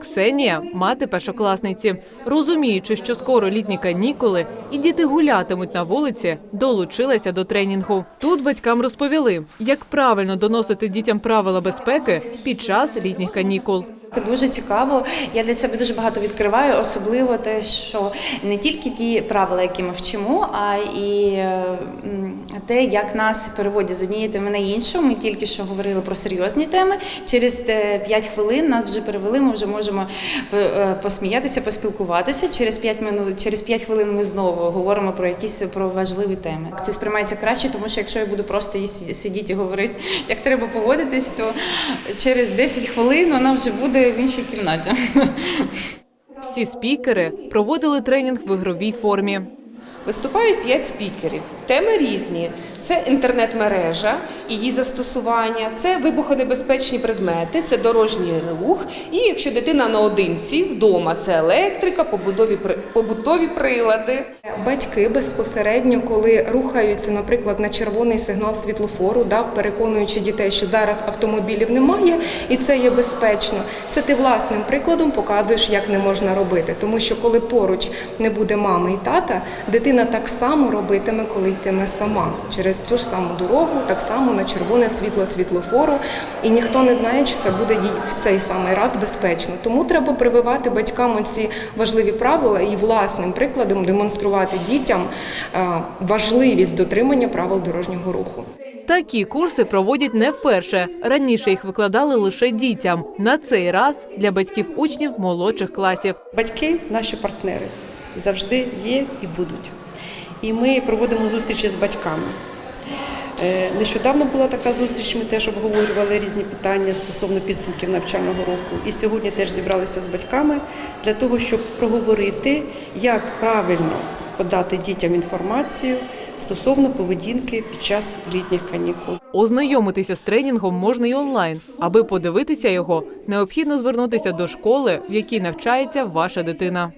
Ксенія мати першокласниці. Розуміючи, що скоро літні канікули і діти гулятимуть на вулиці, долучилася до тренінгу. Тут батькам розповіли, як правильно доносити дітям правила безпеки під час літніх канікул. Дуже цікаво. Я для себе дуже багато відкриваю, особливо те, що не тільки ті правила, які ми вчимо, а і те, як нас переводять з однієї теми на іншу. Ми тільки що говорили про серйозні теми. Через 5 хвилин нас вже перевели. Ми вже можемо е, посміятися, поспілкуватися. Через 5 минут, через 5 хвилин ми знову говоримо про якісь про важливі теми. Це сприймається краще, тому що якщо я буду просто сидіти і говорити, як треба поводитись, то через 10 хвилин вона вже буде в іншій кімнаті. Всі спікери проводили тренінг в ігровій формі. Виступають п'ять спікерів. Теми різні: це інтернет-мережа, її застосування, це вибухонебезпечні предмети, це дорожній рух. І якщо дитина наодинці вдома, це електрика, побутові побутові прилади. Батьки безпосередньо, коли рухаються, наприклад, на червоний сигнал світлофору, дав переконуючи дітей, що зараз автомобілів немає, і це є безпечно. Це ти власним прикладом показуєш, як не можна робити. Тому що коли поруч не буде мами і тата, дитина так само робитиме, коли йтиме сама через ту ж саму дорогу, так само на червоне світло світлофору, і ніхто не знає, чи це буде їй в цей самий раз безпечно. Тому треба прививати батькам ці важливі правила і власним прикладом демонструвати дітям е, важливість дотримання правил дорожнього руху. Такі курси проводять не вперше. Раніше їх викладали лише дітям. На цей раз для батьків учнів молодших класів. Батьки наші партнери завжди є і будуть. І ми проводимо зустрічі з батьками. Е, Нещодавно була така зустріч, ми теж обговорювали різні питання стосовно підсумків навчального року. І сьогодні теж зібралися з батьками для того, щоб проговорити, як правильно подати дітям інформацію стосовно поведінки під час літніх канікул. Ознайомитися з тренінгом можна й онлайн. Аби подивитися його, необхідно звернутися до школи, в якій навчається ваша дитина.